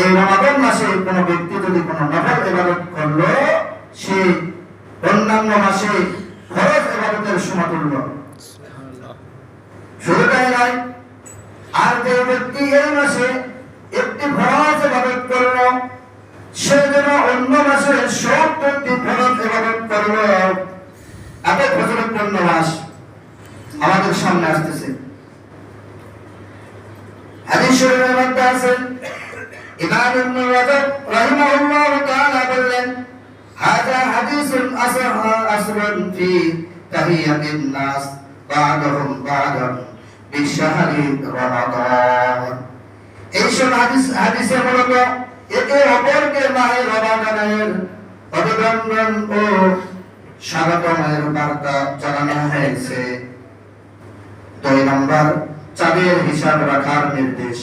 এই রমাদান মাসে কোনো ব্যক্তি যদি কোনো নফল ইবাদত করল, সে অন্যান্য মাসে ফরজ ইবাদতের সমতুল্য। শুধু তাই নয়, আর যে ব্যক্তি এই মাসে একটি ফরজ ইবাদত করল, সে যেন অন্য মাসে সব সত্তরটি ফরজ ইবাদত করল, এত ফজরপূর্ণ মাস আমাদের সামনে আসতেছে। হাদিস শরীফের মধ্যে আছে ইমাম ইবনে রাজব রাহিমাহুল্লাহ তাআলা বললেন, হাযা হাদিসুন আসহ আসরুন ফি হাদিসে মূলত একে অপরকে মাহে রমাদানের অভিনন্দন ও স্বাগতমের বার্তা জানানো হয়েছে। দুই নম্বর, চাঁদের হিসাব রাখার নির্দেশ।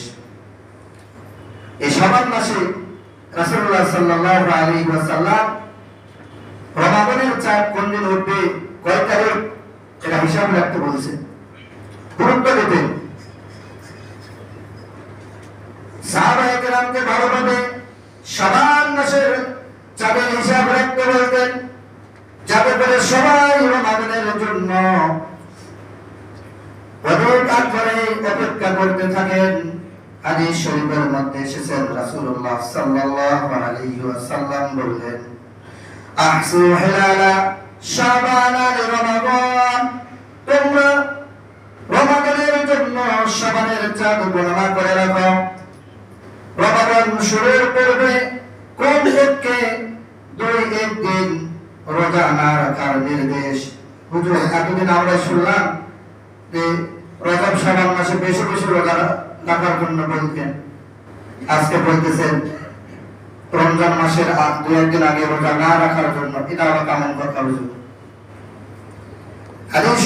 এই সবার মাসে রাসূলুল্লাহ সাল্লাল্লাহু আলাইহি ওয়াসাল্লাম রমাদানের চাঁদ কোন দিন উঠবে, কয় তারিখ, এটা হিসাব রাখতে বলছে গুরুত্ব দিতেন সাহাবায়ে কেরামকে ভালোভাবে সমান মাসের চাঁদের হিসাব রাখতে বলতেন, যাতে করে সবাই রমাদানের জন্য অপেক্ষা করতে থাকেন। হাদিস শরীফের মধ্যে এসেছেন রাসূলুল্লাহ সাল্লাল্লাহু আলাইহি ওয়াসাল্লাম বললেন, আহসু হিলালা শাবান রমাদান। তোমরা রমাদানের জন্য শাবানের চাঁদ গণনা করে রাখো। রমাদান শুরুর পূর্বে কোন পক্ষে দুই এক দিন রোজা না রাখার নির্দেশ? হুজুর, এতদিন আমরা শুনলাম যে রজব শাবান মাসে বেশি বেশি রোজা টাকার জন্য বলতেন। আজকে বলতেছেন, রমজান মাসের দু একদিন আগে রোজা না রাখার জন্য এটা আমার কেমন কথা বুঝব হাদিস